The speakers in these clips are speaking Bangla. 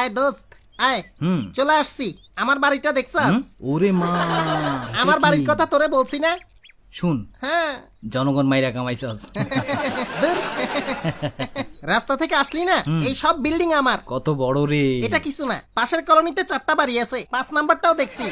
আয় দোস্ত আয়। হুম। চলে আসছি। আমার বাড়িটা দেখছাস? ওরে মা আমার বাড়ির কথা তোরে বলছি না? শুন হ্যাঁ। জনগণ মাইরা কামাইছস। রাস্তা থেকে আসলি না? এই সব বিল্ডিং আমার। কত বড় রে। এটা কিছু না। পাশের কলোনিতে চারটা বাড়ি আছে। পাঁচ নাম্বারটাও দেখছি।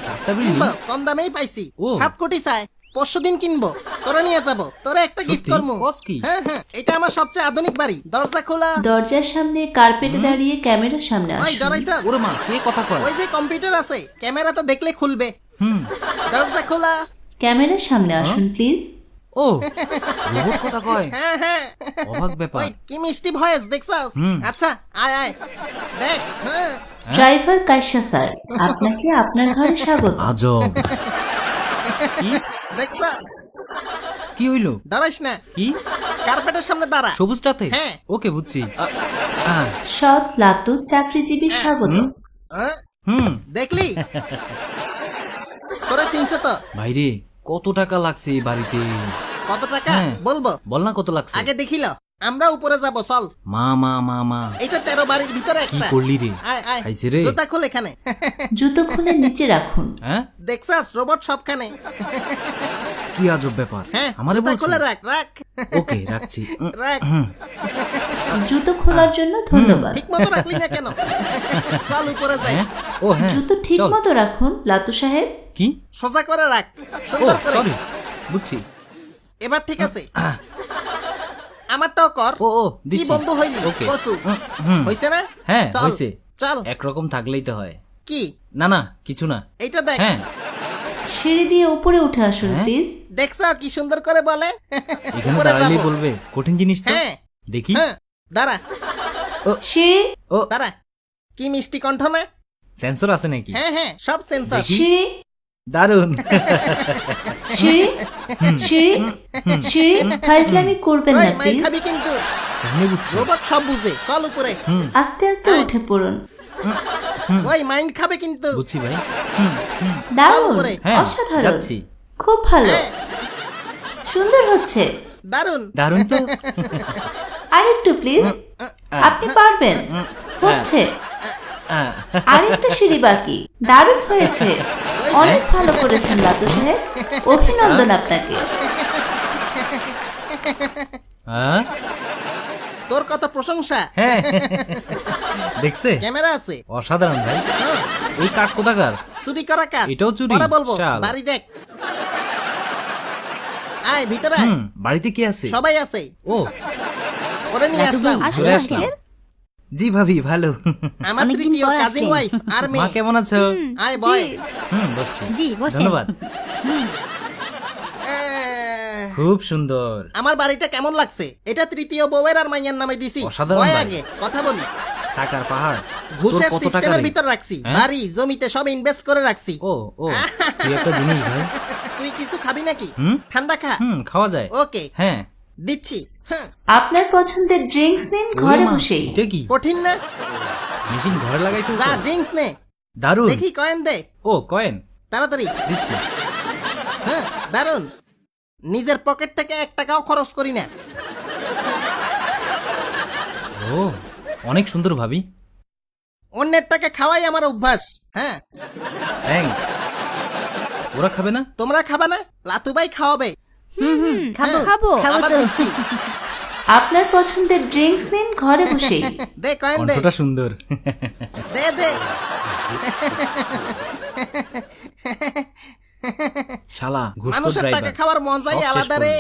কম দামেই পাইছি। ও। সাত কোটি চাই। পরশু দিন কিনবো। তোরা নিয়ে যাব। তোরা একটা গিফট করব কি? হ্যাঁ হ্যাঁ এটা আমার সবচেয়ে আধুনিক বাড়ি। দরজা খোলা। দরজার সামনে কার্পেটে দাঁড়িয়ে ক্যামেরার সামনে ওই আসুন ডরাইছাস ওরে মা কে কথা কয়? ওই যে কম্পিউটার আছে। ক্যামেরা তো দেখলে খুলবে। হুম। দরজা খোলা। ক্যামেরার সামনে আসুন প্লিজ ও রোবট কথা কয়? হ্যাঁ হ্যাঁ। অবাক ব্যাপার। ওই কি মিষ্টি ভয়েস দেখছাস? হুম। আচ্ছা আয় আয়। দেখ হ্যাঁ। ড্রাইভার কাশ্যা স্যার আপনাকে আপনার ঘরে স্বাগত। আজব। কি? দেখছা? কি হইল? দাঁড়াইস না। কি? কার্পেটের সামনে দাঁড়া। সবুজটাতে? হ্যাঁ। ওকে বুঝছি। সৎ লাতু চাকরিজীবী স্বাগত। হ্যাঁ? হুম। দেখলি? তোরা চিনছে তো। ভাইরে কত টাকা লাগছে এই বাড়িতে? কত টাকা? হ্যাঁ। বলব? বল না কত লাগছে। আগে দেখিল। আমরা উপরে যাব চল। মা মা মা মা। এটা তেরো বাড়ির ভিতরে কি একটা। করলি রে? আয় আয়। খাইছে রে? জুতা খোল এখানে। জুতো খুলে নিচে রাখুন। হ্যাঁ? দেখছাস রোবট সবখানে। কি আজব ব্যাপার। হ্যাঁ আমারে জুতা বলছিস খুলে রাখ রাখ। ওকে রাখছি। উম, রাখ জুতো খোলার জন্য ধন্যবাদ। ঠিক মতো রাখলি না কেন? চল উপরে যাই। হ্যাঁ? ও হ্যাঁ। জুতো ঠিক চল। মতো রাখুন লাতু সাহেব। কি? সোজা করে রাখ। ও সুন্দর করে। সরি বুঝছি। এবার ঠিক আছে। আমারটাও কর। ও ও কি দিচ্ছি। বন্ধু হইলি? ওকে। কসু। হুম হইছে না? হ্যাঁ চল হইছে। চল। একরকম থাকলেই তো হয়। কি? না না কিছু না। এইটা দেখ। হ্যাঁ। সিঁড়ি দিয়ে উপরে উঠে আসুন হ্যাঁ? প্লিজ। দেখছ কি সুন্দর করে বলে? এখানে উপরে দাঁড়ালেই যাব। বলবে কঠিন জিনিস তো। হ্যাঁ। দেখি। হ্যাঁ দাঁড়া। সিঁড়ি? ও। দাঁড়া। কি মিষ্টি কণ্ঠ না? সেন্সর আছে নাকি? হ্যাঁ হ্যাঁ সব সেন্সার। সিঁড়ি? দারুণ সিঁড়ি সিঁড়ি সিঁড়ি ফাইজলামি করবেন না মাই প্লিজ। খাবি কিন্তু। কেমনে বুঝছ? রোবট সব বুঝে চল উপরে। আস্তে আস্তে উঠে পড়ুন। ওই মাইন্ড খাবে কিন্তু। বুঝছি ভাই। দারুণ হ্যাঁ অসাধারণ। যাচ্ছি। খুব ভালো। হ্যাঁ। সুন্দর হচ্ছে। দারুণ দারুণ তো। আরেকটু প্লিজ। আপনি পারবেন। হচ্ছে। আরেকটা সিঁড়ি বাকি। দারুণ হয়েছে। অনেক ভালো করেছেন লাতু সাহেব অভিনন্দন আপনাকে। আহ, তোর কত প্রশংসা? হ্যাঁ। দেখছে? ক্যামেরা আছে। অসাধারণ ভাই। হ্যাঁ, এই কাঠ কোথাকার? চুরি করা কাজ এটাও চুরি? পরে বলব। শাল। বাড়ি দেখ। আয় ভিতরে আয়। হুম বাড়িতে কি আছে? সবাই আছে। ও। ওরে নিয়ে আসলাম। চলে আসলাম। জি ভাবি ভালো। আমার তৃতীয় কাজিন ওয়াইফ আর মা কেমন আছো? আয় বয়। হুম বসছি। ধন্যবাদ। খুব সুন্দর। আমার বাড়িটা কেমন লাগছে? এটা তৃতীয় বউয়ের আর মাইয়ার নামে দিছি। অসাধারণ আগে কথা বলি। টাকার পাহাড়। ঘুষের সিস্টেমের ভিতর রাখছি। হ্যাঁ? বাড়ি জমিতে সব ইনভেস্ট করে রাখছি। ও ও তুই একটা জিনিস ভাই। তুই কিছু খাবি নাকি? হুম? ঠান্ডা খা। হুম খাওয়া যায়। ওকে। হ্যাঁ। দিচ্ছি। আপনার পছন্দের ড্রিঙ্কস নিন ঘরে বসেই। এটা কি? কঠিন না? মেশিন ঘরে লাগাইতে যা ড্রিঙ্কস নে। দারুণ দেখি কয়েন দে। ও কয়েন তাড়াতাড়ি। দিচ্ছি। হ্যাঁ দারুণ নিজের পকেট থেকে এক টাকাও খরচ করি না। ও অনেক সুন্দর ভাবি। অন্যের টাকা খাওয়াই আমার অভ্যাস হ্যাঁ। থ্যাঙ্কস ওরা খাবে না? তোমরা খাবা না? লাতুবাই খাওয়াবে। হুম হুম খাব। খাব। আবার দিচ্ছি। আপনার পছন্দের ড্রিঙ্কস নিন ঘরে বসেই দে কয়েন দে। কণ্ঠটা সুন্দর। দে দে। শালা ঘুষখোর মানুষের টাকা ড্রাইভার খাওয়ার মজাই আলাদা রে।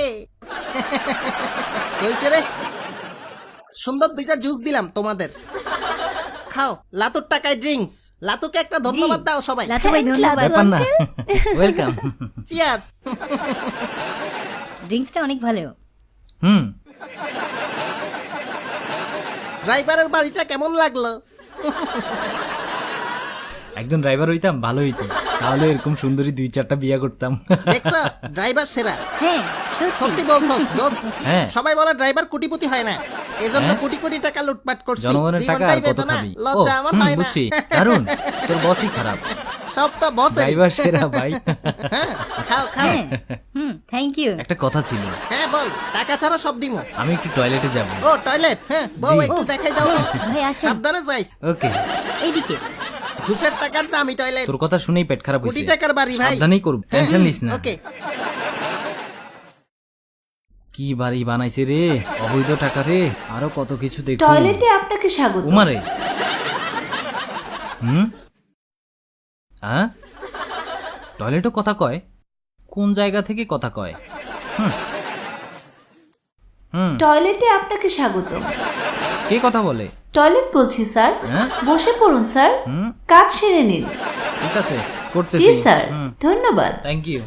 হয়েছে রে? সুন্দর দুইটা জুস দিলাম তোমাদের। খাও লাতুর টাকায় ড্রিঙ্কস। লাতুকে একটা ধন্যবাদ দাও সবাই। লাটু ভাই ধন্যবাদ। ব্যাপার না। ওয়েলকাম চিয়ার্স ড্রিঙ্কসটা অনেক ভালো। হুম। ড্রাইভারের বাড়িটা কেমন লাগল? একজন ড্রাইভার হইতাম ভালো হইতো। তাহলে এরকম সুন্দরী দুই চারটা বিয়া করতাম। দেখছ ড্রাইভার সেরা। হ্যাঁ সত্যি। বলছস দোস্ত। হ্যাঁ। সবাই বলে ড্রাইভার কোটিপতি হয় না। এজন্য হ্যাঁ? কোটি কোটি টাকা লুটপাট করছি। জনগণের টাকা আর কত খাবি? লজ্জা আমার হয় না। বুঝছি। দারুণ তোর বসই খারাপ। সব তো বসের ড্রাইভার সেরা ভাই। হ্যাঁ খাও খাও। থ্যাংক ইউ একটা কথা ছিল। হ্যাঁ বল। টাকা ছাড়া সব দিমু। আমি একটু টয়লেটে যাব। ও টয়লেট? হ্যাঁ বউ একটু দেখাই দাও তো। ভাই আসেন। সাবধানে যাইস ওকে। এইদিকে। ঘুষের টাকার দামি টয়লেট। তোর কথা শুনেই পেট খারাপ কোটি হয়েছে টাকার বাড়ি ভাই। সাবধানেই করব। টেনশন নিস না। ওকে। কি বাড়ি বানাইছে রে? অবৈধ টাকা রে? আরও কত কিছু দেখো। টয়লেটে আপনাকে স্বাগত। উমারে হুম? হ্যাঁ টয়লেটও কথা কয়? কোন জায়গা থেকে কথা কয়? হুম। টয়লেটে আপনাকে স্বাগত। কে কথা বলে? টয়লেট বলছি স্যার। হ্যাঁ? বসে পড়ুন স্যার। হুম। কাজ সেরে নিন। ঠিক আছে জি করতেছি। স্যার। হুম। ধন্যবাদ। থ্যাংক ইউ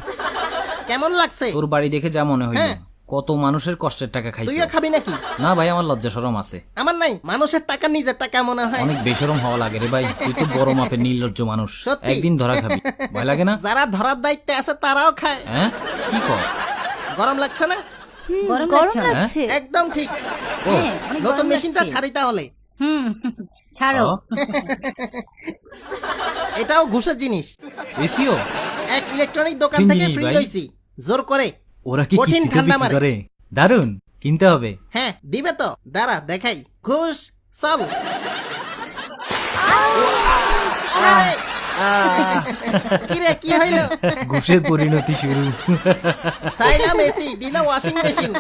কেমন লাগছে? তোর বাড়ি দেখে যা মনে হইল। হ্যাঁ। কত মানুষের কষ্টের টাকা খাইছে? তুইও খাবি নাকি? না ভাই আমার লজ্জা শরম আছে। আমার নাই মানুষের টাকা নিজের টাকা মনে হয়। অনেক বেশরম হওয়া লাগে রে ভাই তুই তো বড় মাপের নির্লজ্জ মানুষ। সত্যি? একদিন ধরা খাবি ভয় লাগে না? যারা ধরার দায়িত্বে আছে তারাও খায়। হ্যাঁ? কি কর গরম লাগছে না? হুম, গরম গরম লাগছে। না? লাগছে। একদম ঠিক। ও। হ্যাঁ অনেক নতুন গরম মেশিনটা লাগছে। ছাড়ি তাহলে। হুম ছাড়ো। ও, এটাও ঘুষের জিনিস। এসিও? এক ইলেকট্রনিক দোকান থেকে জিনিস ফ্রি ভাই। লইছি। জোর করে। ওরা কি কঠিন কিস্তিতে ঠান্ডা বিক্রি মারে। করে? দারুণ কিনতে হবে। হ্যাঁ দিবে তো। দাঁড়া দেখাই। ঘুষ চল আরে! কিরে কি হইল? ঘুষের পরিণতি শুরু। সাইলাম মেসি দিল ওয়াশিং মেশিন